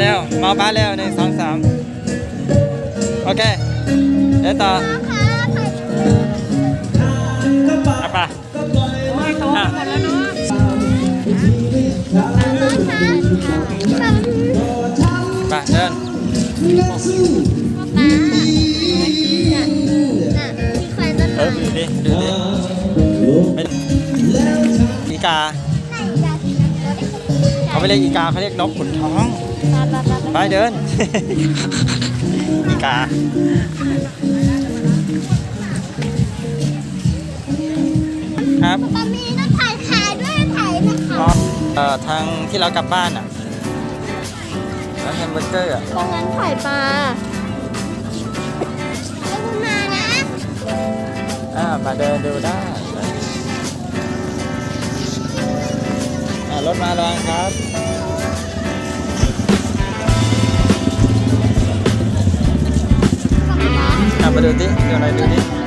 แล้วมาบ้านแล้วหนึ่งสองสามโอเคเดี๋ยวต่ออะไปอะไปเดินเออดูดิดูดิไม่อีกาเขา ไม่เรียกอีกาเขาเรียกนกขุนทอง ไปเดิน อีกาครับมีน้ำถ่ายขายด้วยถ่ายนะคะอ๋อเอ่อทางที่เรากลับบ้านอะร้านแฮมเบอร์เกอร์อะตรงนั้นถ่ายปลาลงมานะอ่ามาเดินดูได้ ถมาระวังครับอะมาดูดิดูอะไรดูดิ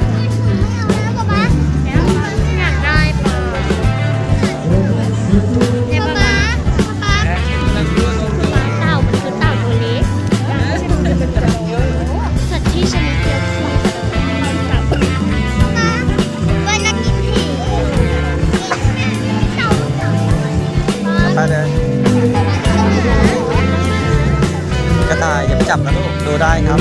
ดูได้ครับ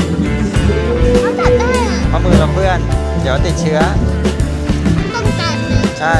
เขาจับได้อะเพราะมือเราเปื้อน เดี๋ยวติดเชื้อ ต้องกัดเลยใช่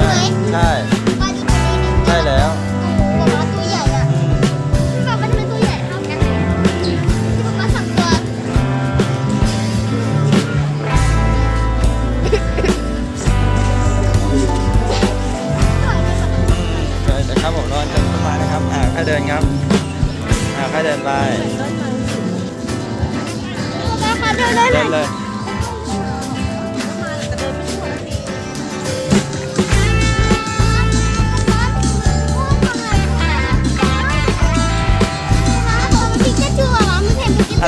ช่ใช่ไหมใช่ปลาตัวใช่แล้วปลาปลาตัวใหญ่อะอืมปลามันเป็นตัวใหญ่เท่ากันที่ปลาปลาสองตัวเดี๋ยวจะครับผมรอจนขึ้นมานะครับ อ่าค่อยเดินครับ อ่าค่อยเดินไปปลาคะเดินได้ไหเดินเลย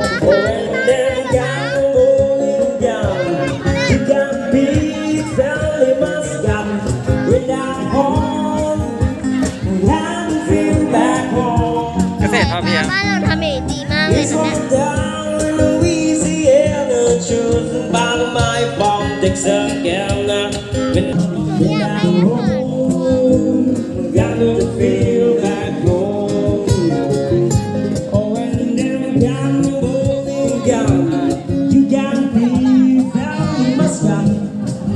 เ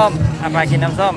ส้มอะไปกินน้ำส้ม